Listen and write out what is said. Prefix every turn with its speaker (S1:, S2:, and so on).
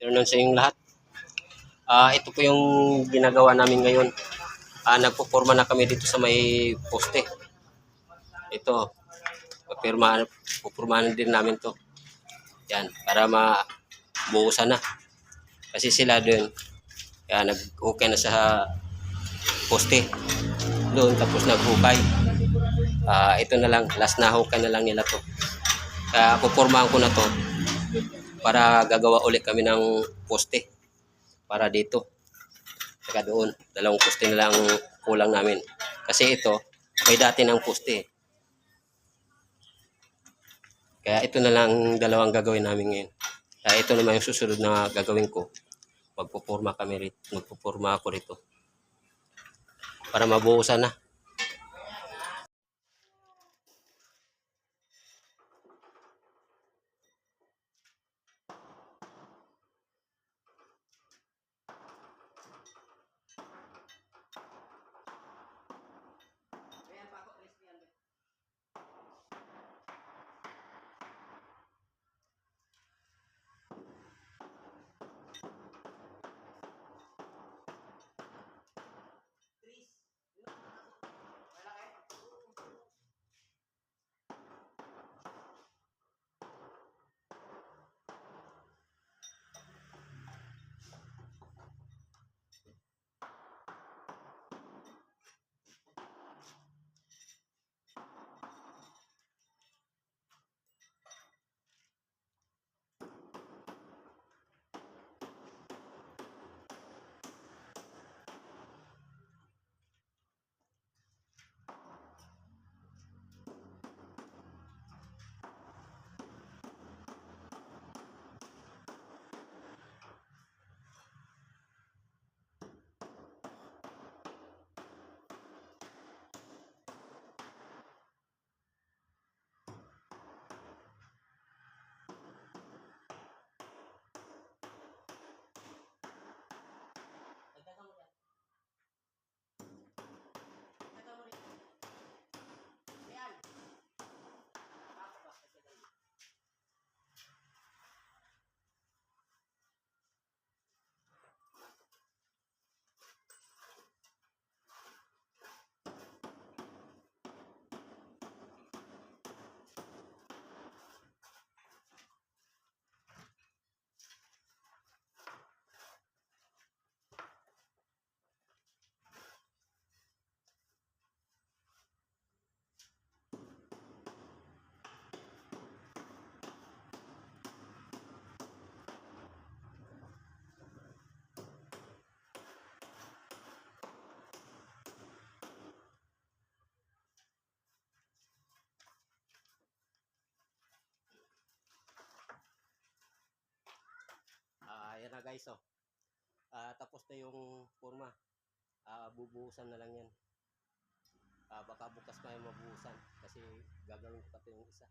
S1: Afternoon sa inyong lahat. Ah, ito po yung ginagawa namin ngayon. Ah, nagpuporma na kami dito sa may poste. Ito. Pupirmahan, pupurmahan din namin to. Yan, para mabuhusan na. Kasi sila doon, kaya nag-okay na sa poste. Doon, tapos naghukay. Ah, ito na lang, last na hukay na lang nila to. Kaya pupurmahan ko na to para gagawa ulit kami ng poste para dito. Saka doon dalawang poste na lang kulang namin. Kasi ito may dati ng poste. Kaya ito na lang dalawang gagawin namin ngayon. Kaya ito naman yung susunod na gagawin ko. Magpupurma kami rito magpupurma ako rito. Para mabuhusan na Ah, yan na guys, oh. Ah, tapos na yung forma. Ah, bubuhusan na lang yan. Ah, baka bukas pa yung mabuhusan kasi gagawin ko pa ito yung isa.